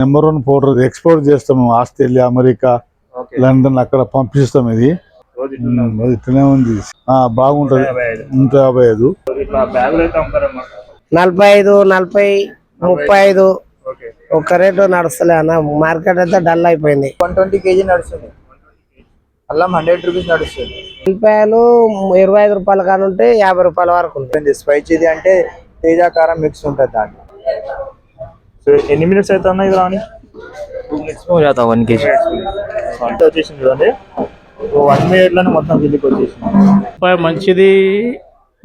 Number one powder export చేస్తాము. Australia America okay. London అక్కడ పంపిస్తాం ఇది. అది ఇట్లనే ఉంది. ఆ బాగుంటది. నూట యాభై ఐదు. నలభై ఐదు నలభై ముప్పై ఐదు. ఓకే. ఒక్క రేటు నడుస్తలే అన్న. మార్కెట్ అయితే డల్ అయిపోయింది. వన్ ట్వంటీ కేజీ నడుస్తుంది. అల్లం హండ్రెడ్ రూపీస్ నడుస్తుంది. ఉల్లిపాయలు ఇరవై ఐదు రూపాయల కాడ ఉంటే యాభై రూపాయల వరకు ఉంటాయి. స్పైసీది అంటే తేజాకారం మిక్స్ ఉంటుంది దాంట్లో. సో ఎన్ని మినిట్స్ అయితే ఉన్నాయి ఇది రాని? వన్ కేజీ అంటే వచ్చేసింది కదండి. వన్ మినిట్లోనే మొత్తం కిందికి వచ్చేసింది. మంచిది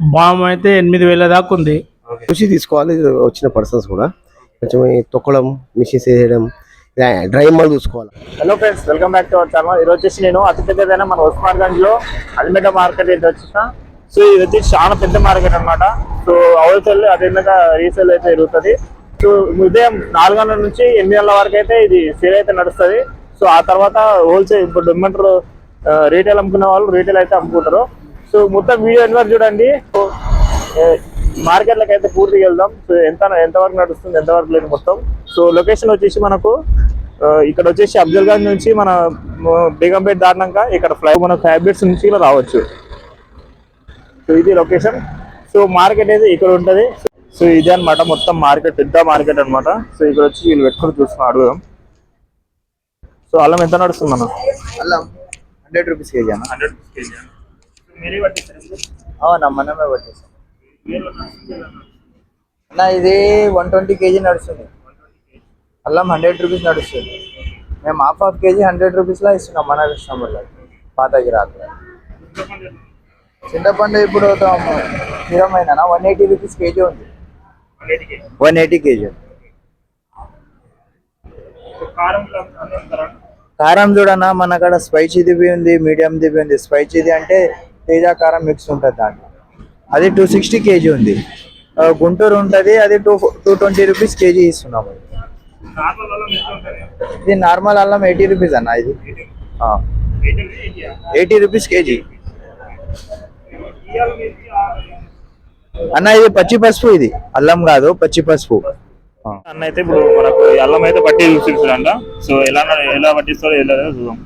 బామ్ అయితే ఎనిమిది వేల దాకా ఉంది. చూసి తీసుకోవాలి వచ్చిన పర్సన్స్ కూడా. కొంచెం తొక్కడం మిషన్స్ వేయడం డ్రై మల్ చూసుకోవాలి. Hello friends welcome back to our channel ఈరోజు వచ్చేసి నేను అతి పెద్దదైన మన ఉస్మాన్ గంజ్లో అల్మేట మార్కెట్ అయితే వచ్చిన సో ఇది వచ్చేసి చాలా పెద్ద మార్కెట్ అనమాట సో అవతల అదేవిధంగా రీసేల్ అయితే జరుగుతుంది. సో ఉదయం నాలుగు గంటల నుంచి ఎనిమిది గంటల వరకు అయితే ఇది సేల్ అయితే నడుస్తుంది. సో ఆ తర్వాత హోల్సేల్ ఇప్పుడు ఏమంటారు రీటైల్ అమ్ముకునే వాళ్ళు రీటైల్ అయితే అమ్ముకుంటారు. సో మొత్తం వీడియో ఎన్ని చూడండి. సో, మార్కెట్లకు అయితే పూర్తిగా వెళ్దాం. సో ఎంత ఎంతవరకు నడుస్తుంది ఎంతవరకు లేదు మొత్తం. సో లొకేషన్ వచ్చేసి మనకు ఇక్కడ వచ్చేసి అఫ్జల్ గంజ్ నుంచి మన బేగంపేట దాటినాక ఇక్కడ ఫ్లై మన ఫ్యాబ్రిక్స్ నుంచి ఇలా రావచ్చు. సో ఇది లొకేషన్ సో మార్కెట్ అయితే ఇక్కడ ఉంటుంది. సో ఇది అన్నమాట మొత్తం మార్కెట్ పెద్ద మార్కెట్ అన్నమాట. సో ఇక్కడ వచ్చి వీళ్ళు పెట్టుకుని చూస్తున్నాం అడుగుదాం. సో అల్లం ఎంత నడుస్తుంది అన్న? అల్లం హండ్రెడ్ రూపీస్ కేజీ అన్న. హండ్రెడ్ కేజీ అవునా మనమే పట్టేస్తాం. అన్న? ఇది వన్ ట్వంటీ కేజీ నడుస్తుంది. అల్లం హండ్రెడ్ రూపీస్ నడుస్తుంది. మేము హాఫ్ హాఫ్ కేజీ హండ్రెడ్ రూపీస్లో ఇస్తున్నాం మన కస్టమర్లో పాత గిరాకులు. చింతపండు ఇప్పుడు స్థిరమైన వన్ ఎయిటీ రూపీస్ కేజీ ఉంది. One eighty KG. కారం చూడన్నా మన కాడ స్పైసీది ఉంది మీడియం దిబి ఉంది. స్పైసీది అంటే తేజా కారం మిక్స్ ఉంటుంది దాంట్లో. అది టూ సిక్స్టీ కేజీ ఉంది. గుంటూరు ఉంటుంది అది two two twenty rupees KG ఇస్తున్నాము. ఇది నార్మల్ అల్లం ఎయిటీ రూపీస్ అన్న ఇది. Eighty rupees KG. అన్న ఇది పచ్చి పసుపు ఇది. అల్లం కాదు పచ్చి పసుపు. అన్న అయితే ఇప్పుడు మనకు అల్లం అయితే పట్టి చూపిస్తుందంట సో ఎలా ఎలా పట్టిస్తారో ఎలా చూద్దాం.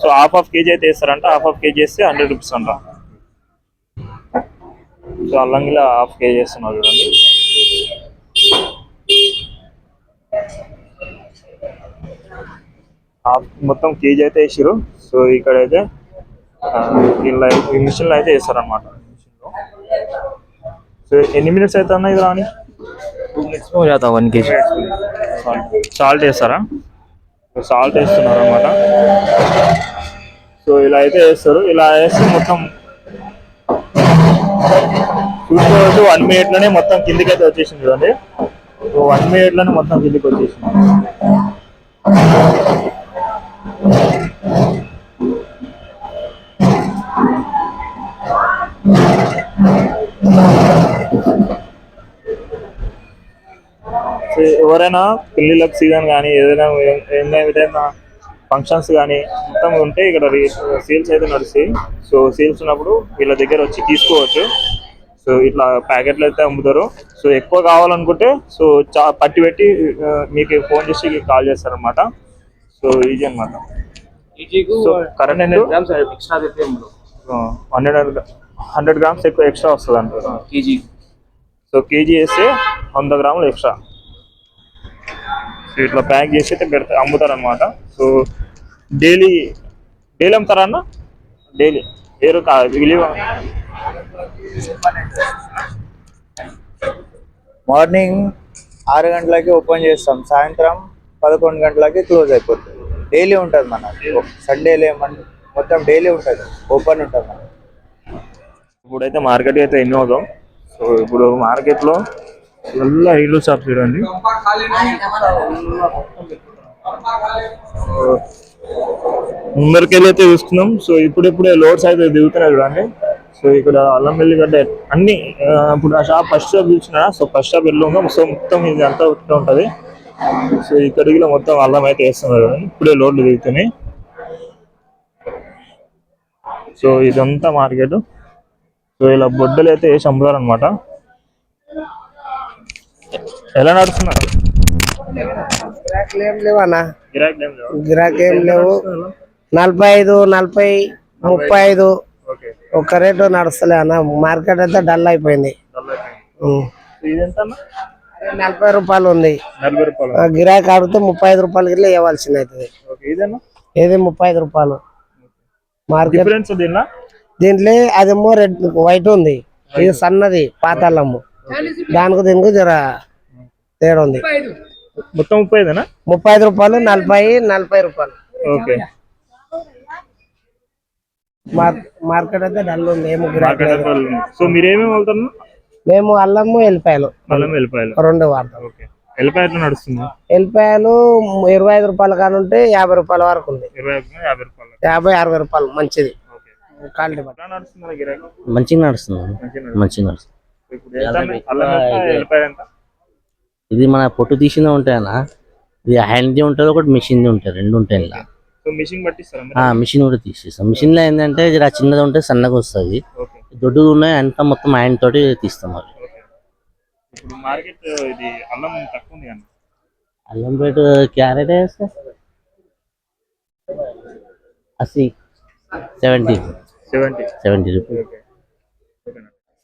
సో హాఫ్ హాఫ్ కేజీ అయితే వేస్తారంట. హాఫ్ హాఫ్ కేజీ వేస్తే హండ్రెడ్ రూపీస్ అంట. సో అల్లం గిలా హాఫ్ కేజీ వేస్తున్నారు చూడండి. హాఫ్ మొత్తం కేజీ అయితే వేసారు సో ఇక్కడ అయితే ఈ మిషన్లో అయితే వేస్తారనమాట సో ఎన్ని మినిట్స్ అయితే అన్న ఇది రాని? వన్ కేజీ సాల్ట్ వేస్తారా? సాల్ట్ వేస్తున్నారు అనమాట సో ఇలా అయితే వేస్తారు. ఇలా వేస్తే మొత్తం చూసుకోవచ్చు వన్ మినిట్లోనే మొత్తం కిందికి అయితే వచ్చేసింది కదండి సో వన్ మినిట్లోనే మొత్తం కిందికి వచ్చేసింది. ఏదైనా పెళ్ళిళ్ళకు సీజన్ కానీ ఏదైనా ఏదైనా ఫంక్షన్స్ కానీ మొత్తం ఉంటే ఇక్కడ సీల్స్ అయితే నడిచి సో సేల్స్ ఉన్నప్పుడు వీళ్ళ దగ్గర వచ్చి తీసుకోవచ్చు. సో ఇట్లా ప్యాకెట్లు అయితే అమ్ముతారు. సో ఎక్కువ కావాలనుకుంటే సో చా పట్టి పెట్టి మీకు ఫోన్ చేసి కాల్ చేస్తారు అనమాట సో ఈజీ అనమాట హండ్రెడ్ హండ్రెడ్ గ్రామ్స్ ఎక్కువ ఎక్స్ట్రా వస్తుంది అంటారు సో కేజీ వేస్తే వంద గ్రాములు ఎక్స్ట్రా ఇట్లా ప్యాక్ చేసి అయితే పెడతా అమ్ముతారు అనమాట సో డైలీ డైలీ అమ్ముతారా అన్న? డైలీ. వేరు మార్నింగ్ ఆరు గంటలకి ఓపెన్ చేస్తాం. సాయంత్రం పదకొండు గంటలకి క్లోజ్ అయిపోతుంది డైలీ ఉంటుంది మన. సండేలే మన మొత్తం డైలీ ఉంటుంది. ఓపెన్ ఉంటుంది మన. ఇప్పుడైతే మార్కెట్ అయితే ఎన్ని అవుతాం. సో ఇప్పుడు మార్కెట్లో ಎಲ್ಲ ఇల్లు షాప్ చూడండి ముందరికెళ్ళి అయితే చూస్తున్నాం సో ఇప్పుడిప్పుడే లోడ్స్ అయితే దిగుతున్నాయి చూడండి సో ఇక్కడ అల్లం వెల్లిగడ్డ అన్ని ఆ, ఇప్పుడు ఆ షాప్ ఫస్ట్ షాప్ చూసినా సో ఫస్ట్ షాప్ ఎల్లు సో మొత్తం ఇది అంతా ఇట్లా ఉంటది సో ఇక్కడికి మొత్తం అల్లం అయితే వేస్తున్నారు చూడండి ఇప్పుడే లోడ్లు దిగుతున్నాయి సో ఇదంతా మార్కెట్ సో ఇలా బొడ్డలు అయితే వేసి అమ్ముతారు అనమాట ఎలా నడుస్తున్నారు? గిరాకీలు ఏం లేవు? అన్న గిరాకీ ఏం లేవు. గిరాకీ నలభై ఐదు నలభై ముప్పై ఐదు ఒక్క రేటు నడుస్తలే అన్న. మార్కెట్ అంతా డల్ అయిపోయింది. నలభై రూపాయలు ఉంది. రూపాయలు. గిరాకీ ఆడితే ముప్పై ఐదు రూపాయలకి ఇట్లా ఇవ్వాల్సింది అవుతుంది ఏది ముప్పై ఐదు రూపాయలు. మార్కెట్ దీంట్లో అదేమో రెడ్ వైట్ ఉంది. ఇది సన్నది పాతాళము. దానికి దీనికి జర తేడా ఉంది మొత్తం ముప్పై ఐదేనా? ముప్పై ఐదు రూపాయలు నలభై నలభై రూపాయలు. ఓకే. మార్- మార్కెట్ అయితే డల్ ఉంది ఏమో. సో మీరు ఏమేమి వెళ్తారు? మేము అల్లము ఎల్లిపాయలు. అల్లం వెళ్ళిపోయాలి రెండు వాడతాం. ఎట్లా నడుస్తుంది? ఎల్లిపాయలు ఇరవై ఐదు రూపాయల కాడ ఉంటే యాభై రూపాయల వరకు ఉంది. ఐదు యాభై రూపాయలు. యాభై అరవై రూపాయలు మంచిది. క్వాలిటీ మంచిగా నడుస్తుంది. మంచిగా నడుస్తుంది. ఇది మన పొట్టు తీసిందే ఉంటాయన్నా. ఇది హ్యాండ్ది ఉంటుంది ఒకటి మిషన్ది ఉంటుంది రెండు ఉంటాయి ఇలా. మిషన్ పట్టిస్తారా మిషన్ కూడా తీసేస్తాం. మిషన్లో ఏంటంటే జర చిన్నది ఉంటే సన్నగా వస్తుంది. దొడ్డుగా ఉన్నాయి అంతా మొత్తం హ్యాండ్ తోటి తీస్తాం అవి మార్కెట్ ఇది అల్లం తక్కువ ఉంది అన్న అల్లం rate carrot అసీ seventy. Seventy. Seventy rupees.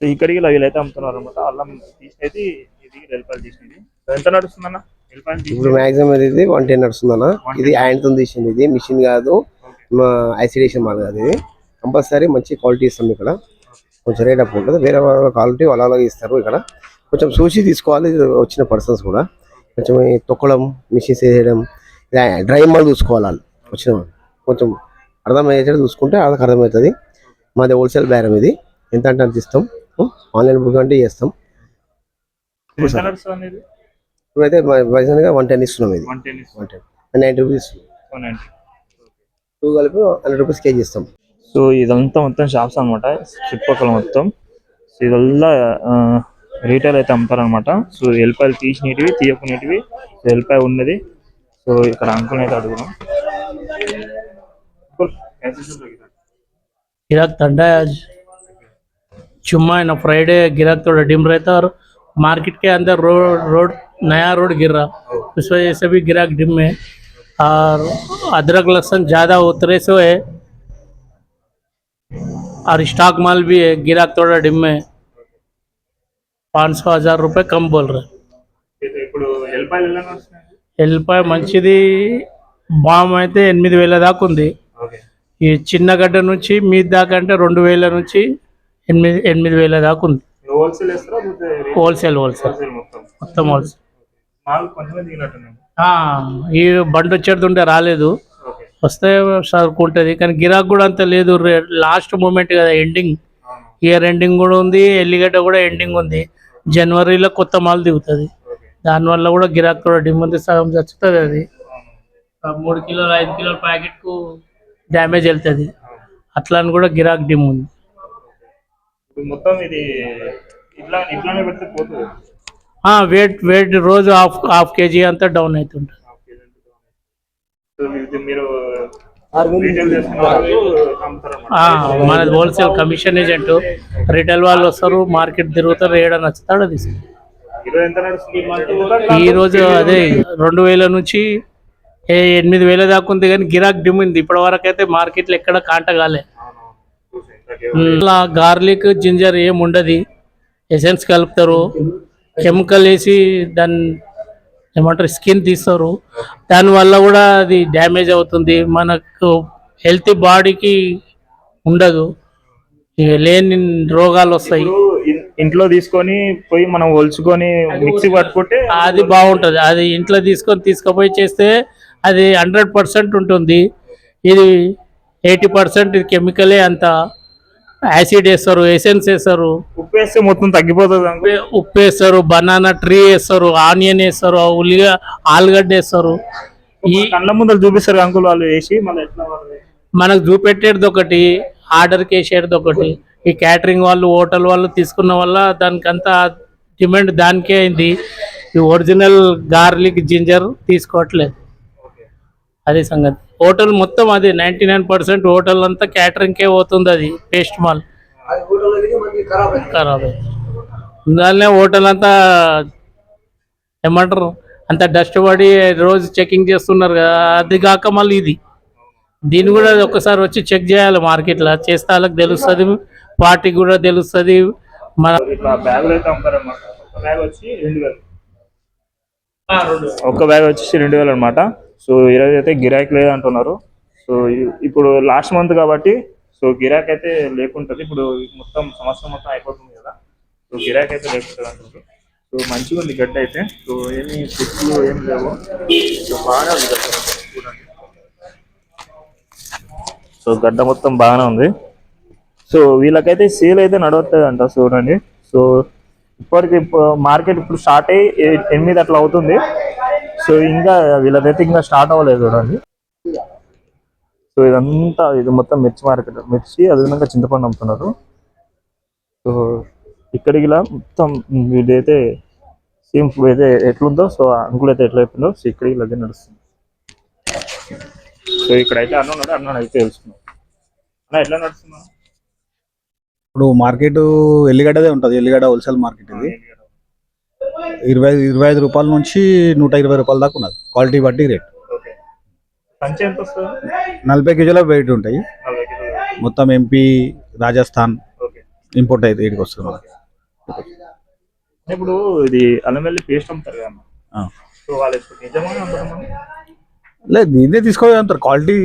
So ఇక్కడికి ఇలా వీళ్ళైతే అమ్ముతున్నారు అనమాట అల్లం తీసినది ఇది ఎంత నడుస్తుంది అన్న ఇప్పుడు మాక్సిమం ఇది వన్ టెన్ నడుస్తుందన్న. ఇది హ్యాండ్తో తీసింది ఇది. మిషన్ కాదు. ఐసిడేషన్ మాల్ కాదు ఇది. కంపల్సరీ మంచి క్వాలిటీ ఇస్తాం ఇక్కడ. కొంచెం రేట్ అప్ ఉంటుంది. వేరే వాళ్ళ క్వాలిటీ వాళ్ళ అలాగే ఇస్తారు ఇక్కడ. కొంచెం చూసి తీసుకోవాలి. ఇది వచ్చిన పర్సన్స్ కూడా. కొంచెం తొక్కడం మిషన్స్ వేసేయడం డ్రై మాల్ చూసుకోవాలి. వాళ్ళు వచ్చిన వాళ్ళు. కొంచెం అర్థమయ్యేటట్టు చూసుకుంటే వాళ్ళకి అర్థమవుతుంది. మాది హోల్సేల్ బేరం ఇది. ఎంత అంటే అంత ఇస్తాం. ఆన్లైన్ బుక్ అంటే చేస్తాం ఎంత నడుస్తుంది అనేది ఇప్పుడైతే వైజాగ్గా వన్ టెన్ ఇస్తున్నాం ఇది one ten one ten ninety rupees one ninety two కలిపి హండ్రెడ్ రూపీస్ కేజీ ఇస్తాం సో ఇదంతా మొత్తం షాప్స్ అనమాట చుట్టుపక్కల మొత్తం సో ఇదల్లా రీటైల్ అయితే అమ్ముతారనమాట సో ఎల్లిపాయలు తీసినటివి తీయకునేటివి సో ఎల్లిపాయ ఉన్నది సో ఇక్కడ అంకుల్ అయితే అడుగుదాం అంకుల్, कैसे चल रहा है? गिराक ठंडा है आज जुम्मा है ना फ्राइडे गिराक थोड़ा डिम रहता है और मार्केट के अंदर रोड रोड नया रोड गिर रहा उस वजह से भी गिराक डिम है और अदरक लहसुन ज़्यादा उतरे से है और स्टॉक माल भी है गिराक थोड़ा डिम है पाँच सौ हज़ार रुपये कम बोल रहे ఇది ఇప్పుడు ఎల్లిపాయలు ఎలా నడుస్తున్నాయి ఎల్లిపాయ మంచిది బామ్ అయితే ఎనిమిది వేల దాకా ఉంది ఓకే ఈ చిన్న గడ్డ నుంచి మీది దాకా అంటే రెండు వేల నుంచి ఎనిమిది ఎనిమిది వేల దాకా ఉంది హోల్సేల్ వేస్తారా లేకపోతే రీ- హోల్సేల్ హోల్సేల్. మొత్తం? హోల్సేల్. ఈ బండి వచ్చేటుంటే రాలేదు. ఓకే. వస్తే సరుకుంటుంది కానీ గిరాక్ కూడా అంత లేదు. లాస్ట్ మూమెంట్ కదా ఎండింగ్ ఇయర్ ఎండింగ్ కూడా ఉంది ఎల్లిగడ్డ కూడా ఎండింగ్ ఉంది. జనవరిలో కొత్త మాల్ దిగుతుంది. దానివల్ల కూడా గిరాక్ కూడా డిమ్ ఉంది సగం చచ్చుతుంది అది. మూడు కిలోలు ఐదు కిలోల ప్యాకెట్కు డ్యామేజ్ వెళ్తుంది. అట్లా కూడా గిరాక్ డిమ్ ఉంది మొత్తం ఇది ఇట్లా ఇట్లానే పెడితే పోతుంది. ఆ, వెయిట్ వెయిట్ రోజు హాఫ్ హాఫ్ కేజీ అంతా డౌన్ అవుతుంటుంది మీరు మనది హోల్సేల్ కమిషన్ ఏజెంట్ రిటైల్ వాళ్ళు వస్తారు మార్కెట్ తిరుగుతారు ఏడ నచ్చుతాడో తీసుకుంటారు ఈరోజు అదే రెండు వేల నుంచి ఏ ఎనిమిది వేల దాకా ఉంది కానీ గిరాక్ డిమ్ ఉంది. ఇప్పటి వరకు అయితే మార్కెట్లో ఎక్కడ కాంట కాలే. ఇలా గార్లిక్ జింజర్ ఏం ఉండదు. ఎసెన్స్ కలుపుతారు. కెమికల్ వేసి దాన్ని ఏమంటారు స్కిన్ తీస్తారు. దానివల్ల కూడా అది డ్యామేజ్ అవుతుంది. మనకు హెల్తీ బాడీకి ఉండదు. లేని రోగాలు వస్తాయి. ఇంట్లో తీసుకొని పోయి మనం ఒలుచుకొని మిక్సీ పట్టుకుంటే అది బాగుంటుంది. అది ఇంట్లో తీసుకొని తీసుకుపోయి చేస్తే అది హండ్రెడ్ పర్సెంట్ ఉంటుంది. ఇది ఎయిటీ పర్సెంట్ ఇది కెమికలే అంత. యాసిడ్ వేస్తారు ఎసెన్స్ వేస్తారు. ఉప్పు వేస్తే మొత్తం తగ్గిపోతుంది ఉప్పు- వేస్తారు బనానా ట్రీ వేస్తారు ఆనియన్ వేస్తారు ఉల్లిగా ఆలుగడ్డ వేస్తారు. ఈ కళ్ళ ముందర చూపిస్తారు అంకుల్ వాళ్ళు వేసి మనకు చూపెట్టేది ఒకటి ఆర్డర్కి వేసేది ఒకటి. ఈ క్యాటరింగ్ వాళ్ళు హోటల్ వాళ్ళు తీసుకున్న వల్ల దానికి అంతా డిమాండ్ దానికే అయింది. ఈ ఒరిజినల్ గార్లిక్ జింజర్ తీసుకోవట్లేదు. అది సంగతి. హోటల్ మొత్తం అది నైంటీ నైన్ పర్సెంట్ హోటల్ అంతా క్యాటరింగ్కే పోతుంది అది పేస్ట్ మాల్. ఖరాబ్ దానిలో హోటల్ అంతా ఏమంటారు అంత డస్ట్ పడి రోజు చెకింగ్ చేస్తున్నారు కదా అది కాక మళ్ళీ ఇది. దీన్ని కూడా ఒకసారి వచ్చి చెక్ చేయాలి మార్కెట్లో చేస్తే వాళ్ళకి తెలుస్తుంది పార్టీకి కూడా తెలుస్తుంది మన ఒక బ్యాగ్ వచ్చేసి రెండు వేలు అనమాట సో ఈరోజు అయితే గిరాకీ లేదంటున్నారు. సో ఇప్పుడు లాస్ట్ మంత్ కాబట్టి సో గిరాకీ అయితే లేకుంటుంది. ఇప్పుడు మొత్తం సంవత్సరం మొత్తం అయిపోతుంది కదా. సో గిరాకీ అయితే లేకుంటుంది అంటున్నారు సో మంచిగా ఉంది గడ్డ అయితే. సో ఏమి చెట్లు ఏం లేవు. సో బాగా ఉంది గడ్డ చూడండి. సో గడ్డ మొత్తం బాగానే ఉంది. సో వీళ్ళకైతే సేల్ అయితే నడవట్లేదు అంట చూడండి. సో ఇప్పటికి మార్కెట్ ఇప్పుడు స్టార్ట్ అయ్యి ఎనిమిది అట్లా అవుతుంది. సో ఇంకా వీళ్ళదైతే ఇంకా స్టార్ట్ అవ్వలేదు చూడండి. సో ఇదంతా ఇది మొత్తం మిర్చి మార్కెట్. మిర్చి అదేవిధంగా చింతపండు అమ్ముతున్నారు సో ఇక్కడికి ఇలా మొత్తం వీడైతే సేమ్ ఇప్పుడు అయితే ఎట్లుందో సో అంకుల్ అయితే ఎట్లా అయిపోయిందో సో ఇక్కడికి ఇలా నడుస్తుంది. సో ఇక్కడైతే అన్న ఉన్నాడు అన్న అయితే తెలుసుకున్నాం అన్న ఎట్లా నడుస్తున్నా ఇప్పుడు మార్కెట్ ఎల్లిగడ్డదే ఉంటుంది ఎల్లిగడ్డ హోల్సేల్ మార్కెట్ ఇది. ఇరవై ఇరవై ఐదు రూపాయల నుంచి నూట ఇరవై రూపాయల దాకా ఉన్నది. క్వాలిటీ బట్టి రేట్ ఓకే. సంచి ఎంత వస్తుంది? నలభై కేజీల వెయిట్ ఉంటాయి. నలభై కిలోలు మొత్తం ఎంపీ రాజస్థాన్ ఓకే. ఇంపోర్ట్ అయితే ఇక్కడికి వస్తుంది. ఇప్పుడు ఇది అల్లం వెల్లి పేస్ట్ అమ్ముతారు కదా అన్న. ఆ. సో వాళ్ళు ఇప్పుడు నిజమా అమ్ముతారు లేదు దీన్నే తీసుకోవాలి అంటారు. క్వాలిటీ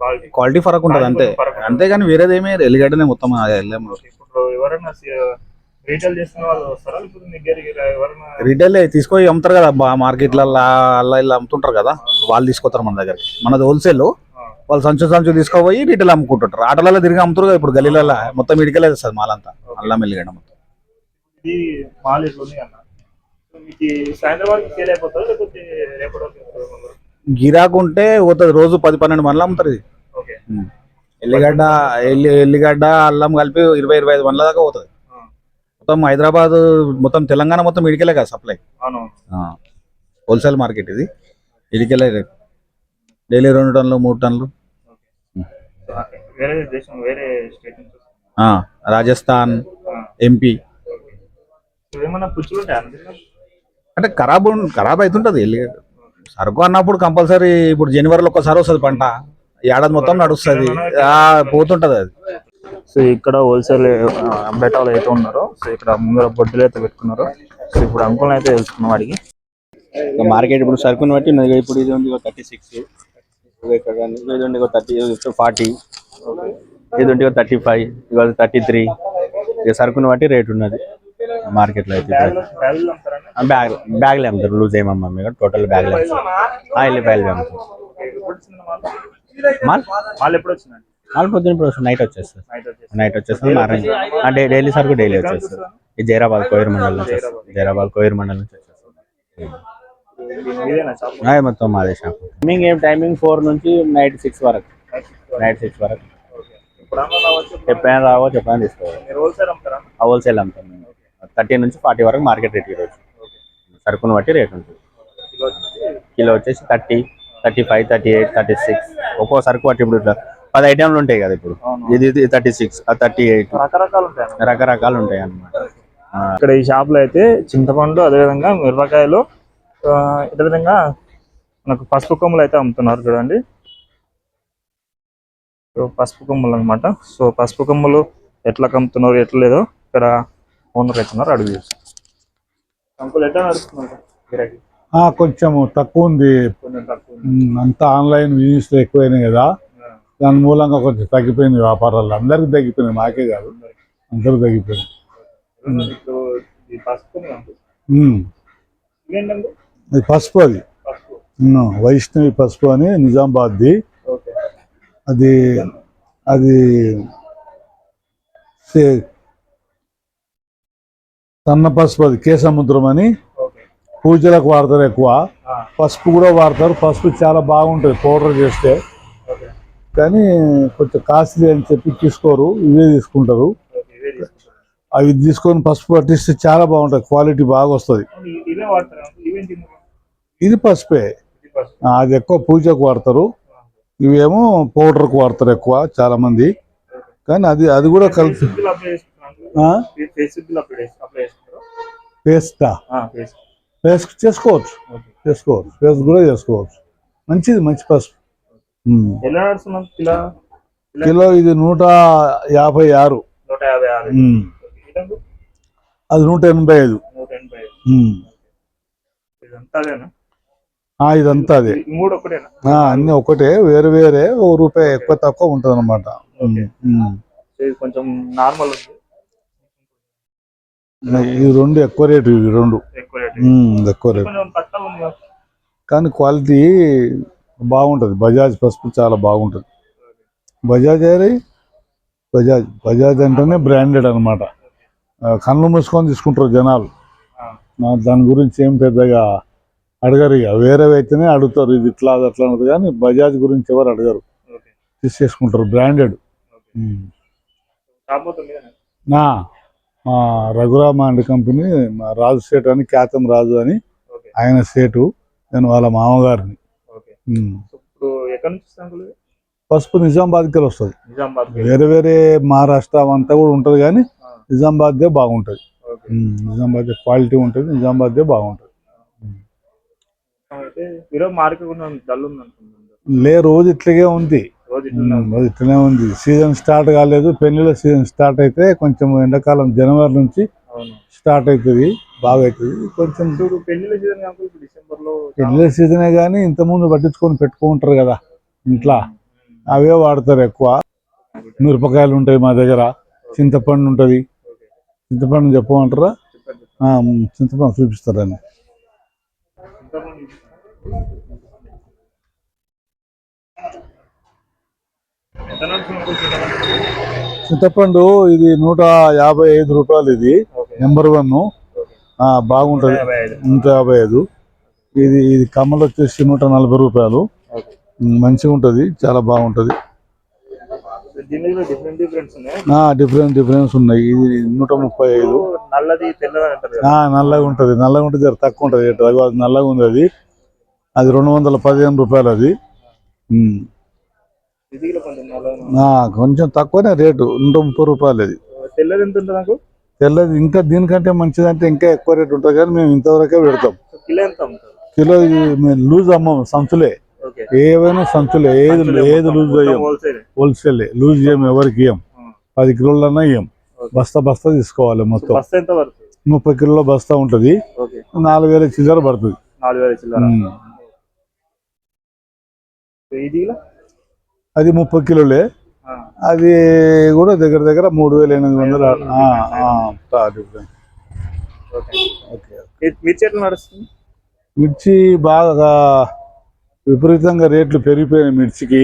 క్వాలిటీ క్వాలిటీ ఫరక్ ఉంటుంది అంతే. అంతేగాని వేరేది ఏమీ ఎల్లిగడ్డనే మొత్తం వెళ్ళాము ఇప్పుడు ఎవరైనా రీటైల్ వాళ్ళు వస్తారా? మీ ఎవరైనా రీటైల్ తీసుకొని అమ్ముతారు కదా మార్కెట్లలో అలా ఇలా అమ్ముతుంటారు కదా వాళ్ళు తీసుకొస్తారు మన దగ్గరికి. మనది హోల్సేల్ వాళ్ళు సంచు సంచు తీసుకుపోయి రీటైల్ అమ్ముకుంటుంటారు. ఆటలలో తిరిగి అమ్ముతారు కదా ఇప్పుడు గల్లీలలో మొత్తం ఇడికెళ్ళే వస్తుంది మాలంతా అల్లం ఎల్లిగడ్డ మొత్తం. ఇది మాల్ ఇట్లా ఉంది అన్న. సో మీకు ఈ సాయంత్రం వరకు సేల్ అయిపోతారా లేకపోతే రేపటి వరకు అయిపోతుందా? గిరాకు ఉంటే పోతుంది రోజు పది పన్నెండు మండలు అమ్ముతారు ఇది. ఓకే ఎల్లిగడ్డ ఎల్లి ఎల్లిగడ్డ అల్లం కలిపి ఇరవై ఇరవై ఐదు మండల దాకా పోతుంది. మొత్తం హైదరాబాద్ మొత్తం తెలంగాణ మొత్తం ఇడికెళ్ళే కదా సప్లై హోల్సేల్ మార్కెట్ ఇది. ఇడికెళ్ళే రేట్. డైలీ రెండు టన్నులు మూడు టన్నులు. రాజస్థాన్. ఎంపీ అంటే ఖరాబ్ ఖరాబ్ అవుతుంటది సరుకు అన్నప్పుడు కంపల్సరీ ఇప్పుడు జనవరిలో ఒక్కసారి వస్తుంది పంట. ఏడాది మొత్తం నడుస్తుంది. పోతుంటది అది. సో ఇక్కడ హోల్సేల్ బెటాలు అయితే ఉన్నారో. సో ఇక్కడ ముందర బొడ్డులు అయితే పెట్టుకున్నారు. సో ఇప్పుడు అంకుల్ అయితే తెలుసుకున్నాం వాడికి మార్కెట్ ఇప్పుడు సరుకుని బట్టి ఉన్నది ఇప్పుడు ఇది ఉంది థర్టీ సిక్స్ ఇది ఉంది థర్టీ ఫార్టీ ఇది ఉంది థర్టీ ఫైవ్ ఇవాళ థర్టీ త్రీ ఇక సరుకుని బట్టి రేట్ ఉన్నది మార్కెట్లో అయితే బ్యాగ్ బ్యాగ్లే అమ్ముతారు లూజ్ ఏమమ్మా మీకు టోటల్ బ్యాగ్లే ఆయిల్ బ్యాగ్లే అమ్ముతారు. వచ్చింది మాల్ మాల్? మాల్ ఎప్పుడు వచ్చిందండి? మాల్ పొద్దున ఇప్పుడు నైట్ వచ్చేస్తుంది. నైట్ వచ్చేసి నైట్ వచ్చేస్తుంది. మార్నింగ్ అంటే డైలీ సరుకు డైలీ వచ్చేస్తుంది. ఇది జైరాబాద్ కోయిర్ మండలం నుంచి వస్తుంది. జైరాబాద్ కోయిర్ మండలం నుంచి వచ్చేస్తుంది. మొత్తం మాదే షాప్ టైమింగ్ ఏం? టైమింగ్ ఫోర్ నుంచి నైట్ సిక్స్ వరకు. నైట్ సిక్స్ వరకు. ఎప్పుడైనా రావచ్చు ఎప్పుడైనా తీసుకోవాలి హోల్సేల్ అమ్ముతాం మేము. థర్టీ నుంచి ఫార్టీ వరకు మార్కెట్ రేట్ ఈరోజు. సరుకును బట్టి రేట్ ఉంటుంది. కిలో వచ్చేసి? కిలో వచ్చేసి thirty thirty five thirty eight thirty six ఒక్కో సరుకు బట్టి ఇప్పుడు ఇట్లా పది ఐటెంలు ఉంటాయి కదా ఇప్పుడు. ఇది థర్టీ సిక్స్ థర్టీ ఎయిట్ రకరకాలు ఉంటాయి. రకరకాలు ఉంటాయి అన్నమాట. ఇక్కడ ఈ షాప్లో అయితే చింతపండు అదేవిధంగా మిరపకాయలు ఇదే విధంగా మనకు పసుపు కొమ్ములు అయితే అమ్ముతున్నారు చూడండి. సో పసుపు కొమ్ములు అన్నమాట. సో పసుపు కొమ్ములు ఎట్లా అమ్ముతున్నారు ఎట్లా లేదో ఇక్కడ ఓనర్ అవుతున్నారు అడుగు కొంచెం తక్కువ ఉంది. కొంచెం తక్కువ ఉంది. ఉమ్, అంతా ఆన్లైన్ బిజినెస్ ఎక్కువైనాయి కదా. దాని మూలంగా కొంచెం తగ్గిపోయింది వ్యాపారాలు. అందరికి తగ్గిపోయినాయి మాకే కాదు. అందరూ తగ్గిపోయింది పసుపు అది వైష్ణవి పసుపు అని నిజామాబాద్ది. అది అది సన్న పసుపు అది కేసముద్రం అని. పూజలకు వాడతారు ఎక్కువ. పసుపు కూడా వాడతారు. పసుపు చాలా బాగుంటుంది పౌడర్ చేస్తే. కానీ కొంచెం కాస్ట్లీ అని చెప్పి తీసుకోరు ఇవే తీసుకుంటారు. అవి తీసుకొని పసుపు పట్టిస్తే చాలా బాగుంటుంది క్వాలిటీ బాగా వస్తుంది? ఇది పసుపే. అది ఎక్కువ పూజకు వాడతారు. ఇవేమో పౌడర్కి వాడతారు ఎక్కువ చాలా మంది కానీ అది అది కూడా కలిపి చేసుకుంటారు పేస్టా? పేస్ట్. చేసుకోవచ్చు. చేసుకోవచ్చు. ఫేస్ కూడా చేసుకోవచ్చు. మంచిది మంచి పసుపు. ఎలా నడుస్తున్నాం? కిలో? కిలో? ఇది నూట యాభై ఆరు. నూట యాభై ఆరు. ఇదంతా అది నూట ఎనభై ఐదు. నూట ఎనభై ఐదు. ఇదంతా ఇదంతా అదే. అన్ని ఒకటే వేరే వేరే ఓ రూపాయి ఎక్కువ తక్కువ ఉంటుంది అనమాట ఇది కొంచెం నార్మల్ ఉంది. ఈ రెండు ఎక్కువ రేటు ఇవి రెండు. ఎక్కువ రేట్. కానీ క్వాలిటీ బాగుంటుంది. బజాజ్ పసుపు చాలా బాగుంటుంది. బజాజ్ ఏరి బజాజ్. బజాజ్ అంటేనే బ్రాండెడ్ అనమాట కళ్ళు మూసుకొని తీసుకుంటారు జనాలు. దాని గురించి ఏం పెద్దగా అడగరు ఇక. వేరేవి అయితేనే అడుగుతారు. ఇది ఇట్లా అది అట్లా అన్నది కానీ బజాజ్ గురించి ఎవరు అడగరు. తీసేసుకుంటారు బ్రాండెడ్. నా మా రఘురామ అండ్ కంపెనీ మా రాజు సేటు అని ఖ్యాతం రాజు అని ఆయన సేటు. నేను వాళ్ళ మామగారిని. ఇప్పుడు ఎక్కడి నుంచి? పసుపు నిజామాబాద్కి వస్తుంది. నిజామాబాద్ వేరే వేరే మహారాష్ట్ర అంతా కూడా ఉంటుంది కానీ ఆ. నిజామాబాద్దే బాగుంటుంది. నిజామాబాద్ క్వాలిటీ ఉంటుంది బాగుంటుంది. డల్ ఉంది అనుకుంటున్నాను. లే రోజు ఇట్లాగే ఉంది. రోజు ఇట్లనే ఉంది. సీజన్ స్టార్ట్ కాలేదు పెళ్ళిళ్ళ సీజన్ స్టార్ట్ అయితే కొంచెం ఎండాకాలం జనవరి నుంచి స్టార్ట్ అవుతుంది బాగా అవుతుంది. కొంచెం సీజన్ సీజనే కానీ ఇంతకుముందు పట్టించుకొని పెట్టుకుంటారు కదా ఇంట్లో. అవే వాడతారు ఎక్కువ. మిరపకాయలు ఉంటాయి మా దగ్గర చింతపండు ఉంటుంది. చింతపండు చెప్పమంటారా? చింతపండు అంకుల్ చింతపండు? ఇది నూట యాభై ఐదు రూపాయలు ఇది నెంబర్ వన్. బాగుంటుంది. నూట యాభై ఐదు. ఇది ఇది కమ్మలు వచ్చేసి నూట నలభై రూపాయలు. మంచిగా ఉంటుంది చాలా బాగుంటుంది. డిఫరెంట్ డిఫరెన్స్ ఉన్నాయి. ఇది నూట ముప్పై ఐదు. నల్లగా ఉంటుంది. నల్లగా ఉంటుంది జర తక్కువ ఉంటుంది. నల్లగా ఉంది అది. అది రెండు వందల పదిహేను రూపాయలు అది. కొంచెం తక్కువనే రేటు నూట ముప్పై రూపాయలు అది. తెల్లది ఎంత ఉంటుంది నాకు? తెల్లది ఇంకా దీనికంటే మంచిదంటే ఇంకా ఎక్కువ రేటు ఉంటుంది కానీ మేము ఇంతవరకే పెడతాం. కిలో లూజ్ అమ్మం సంచులే. ఏవైనా సంచులే ఏది ఏది లూజ్ అయ్యాం. హోల్సేల్ లూజ్ చేయం ఎవరికి ఇయ్యం. పది కిలోలన్నా ఇయ్యం. బస్తా బస్తా తీసుకోవాలి మొత్తం. ముప్పై కిలోల బస్తా ఉంటుంది. నాలుగు వేల చిల్లర పడుతుంది. అది ముప్పై కిలోలే. అది కూడా దగ్గర దగ్గర మూడు వేల ఎనిమిది వందలు మిర్చి బాగా విపరీతంగా రేట్లు పెరిగిపోయినాయి మిర్చికి.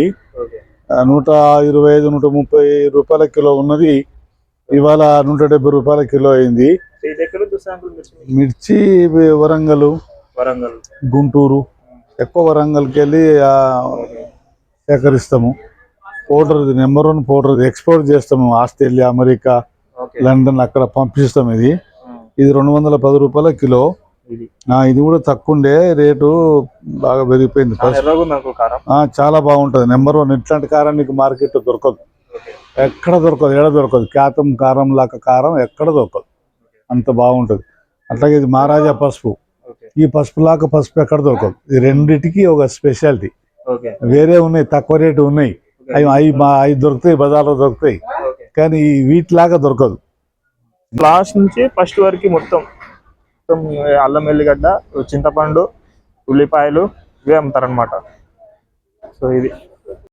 నూట ఇరవై ఐదు నూట ముప్పై రూపాయల కిలో ఉన్నది. ఇవాళ నూట డెబ్బై రూపాయల కిలో అయింది. మిర్చి వరంగల్ వరంగల్. గుంటూరు. ఎక్కువ వరంగల్కి వెళ్ళి సేకరిస్తాము. Powder number one powder export చేస్తాము. ఆస్ట్రేలియా అమెరికా లండన్ అక్కడ పంపిస్తాం ఇది. ఇది రెండు వందల పది రూపాయల కిలో. ఇది. కూడా తక్కువ ఉండే రేటు బాగా పెరిగిపోయింది. చాలా బాగుంటుంది. నెంబర్ వన్ ఇట్లాంటి కారం నీకు మార్కెట్ దొరకదు. ఎక్కడ దొరకదు ఎక్కడ దొరకదు. ఖ్యాతం కారం లాక కారం ఎక్కడ దొరకదు. అంత బాగుంటుంది. అట్లాగే ఇది మహారాజా పసుపు. ఈ పసుపు లాక పసుపు ఎక్కడ దొరకదు. ఈ రెండిటికి ఒక స్పెషాలిటీ. వేరే ఉన్నాయి తక్కువ రేటు ఉన్నాయి. అవి అవి అవి దొరుకుతాయి బజార్లో దొరుకుతాయి. కానీ వీటిలాగా దొరకదు. లాస్ట్ నుంచి ఫస్ట్ వరకు మొత్తం మొత్తం అల్లం వెల్లిగడ్డ చింతపండు ఉల్లిపాయలు ఇవే అమ్ముతారనమాట సో ఇది.